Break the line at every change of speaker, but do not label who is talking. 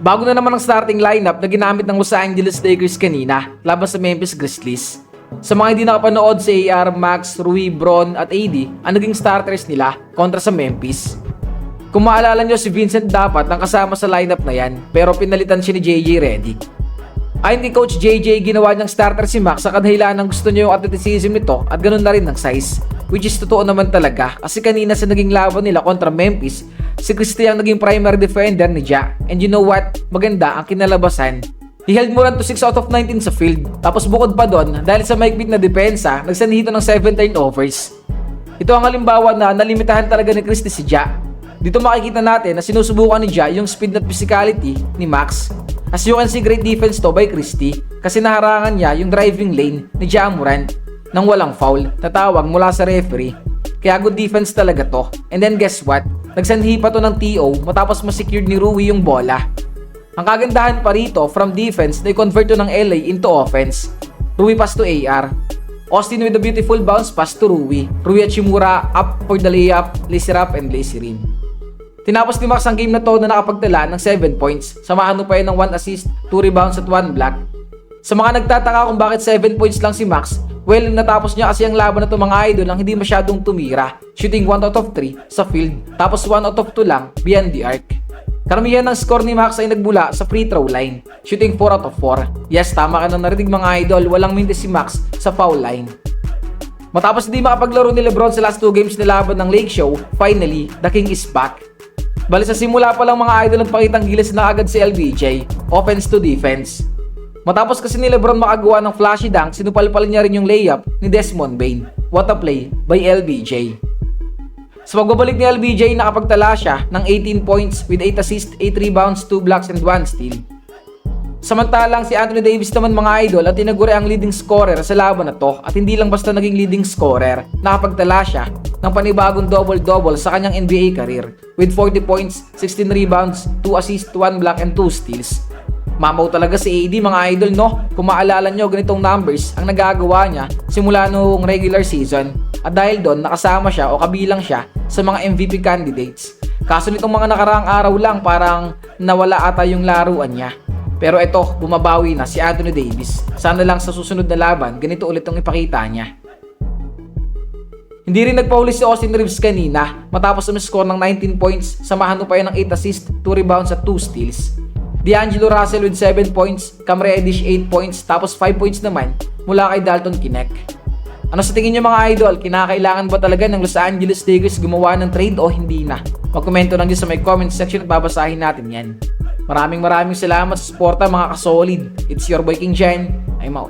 Bago na naman ang starting lineup na ginamit ng Los Angeles Lakers kanina laban sa Memphis Grizzlies. Sa mga hindi nakapanood sa AR, Max, Rui, Bron at AD ang naging starters nila kontra sa Memphis. Kung maalala nyo si Vincent dapat ang kasama sa lineup na yan pero pinalitan siya ni JJ Redick. Ayon kay Coach JJ, ginawa niyang starter si Max sa kadahilan ng gusto niya yung athleticism nito at ganun na rin ng size. Which is totoo naman talaga kasi kanina sa naging laban nila kontra Memphis, si Christie ang naging primary defender ni Ja. And you know what? Maganda ang kinalabasan. He held than to 6 out of 19 sa field. Tapos bukod pa doon, dahil sa maikbit na depensa, nagsanhito ng 7 turnovers. Ito ang halimbawa na nalimitahan talaga ni Christie si Ja. Dito makikita natin na sinusubukan ni Ja yung speed at physicality ni Max. As you can see, great defense to by Christie kasi naharangan niya yung driving lane ni Ja Morant nang walang foul na tawag mula sa referee. Kaya good defense talaga to. And then guess what? Nagsanhi pa to ng TO matapos ma-secured ni Rui yung bola. Ang kagandahan pa rito, from defense, na convert to ng LA into offense. Rui pass to AR. Austin with a beautiful bounce pass to Rui. Rui at Shimura up for the layup, lazy up and lazy rin. Tinapos ni Max ang game na to na nakapagtala ng 7 points. Samahan mo pa yun ng 1 assist, 2 rebounds at 1 block. Sa mga nagtataka kung bakit 7 points lang si Max, well, natapos niya kasi ang laban na to mga idol lang hindi masyadong tumira. Shooting 1 out of 3 sa field, tapos 1 out of 2 lang beyond the arc. Karamihan ng score ni Max ay nagbula sa free throw line, shooting 4 out of 4. Yes, tama ka na narinig mga idol, walang minti si Max sa foul line. Matapos hindi makapaglaro ni Lebron sa last two games na laban ng Lake Show, finally, the King is back. Bali sa simula pa lang mga idol nagpakitang gilas na agad si LBJ, offense to defense. Matapos kasi ni Lebron makagawa ng flashy dunk, sinupalpal niya rin yung layup ni Desmond Bain. What a play by LBJ. Sa pagbabalik ni LBJ, nakapagtala siya ng 18 points with 8 assists, 8 rebounds, 2 blocks, and 1 steal. Samantalang si Anthony Davis naman mga idol at tinaguri ang leading scorer sa laban na to at hindi lang basta naging leading scorer, nakapagtala siya ng panibagong double-double sa kanyang NBA career with 40 points, 16 rebounds, 2 assists, 1 block, and 2 steals. Mamaw talaga si AD mga idol no? Kung maalala nyo ganitong numbers ang nagagawa niya simula noong regular season at dahil doon nakasama siya o kabilang siya sa mga MVP candidates. Kaso nitong mga nakaraang araw lang parang nawala ata yung laruan niya. Pero eto, bumabawi na si Anthony Davis. Sana lang sa susunod na laban, ganito ulit ang ipakita niya. Hindi rin nagpahuli si Austin Reeves kanina matapos score ng 19 points, samahan pa yun ng 8 assists, 2 rebounds at 2 steals. D'Angelo Russell with 7 points, Cam Reddish 8 points, tapos 5 points naman mula kay Dalton Kinect. Ano sa tingin niyo mga idol? Kinakailangan ba talaga ng Los Angeles Lakers gumawa ng trade o hindi na? Magkomento lang dyan sa may comment section at babasahin natin yan. Maraming maraming salamat sa suporta mga kasolid. It's your boy King Jen. I'm out.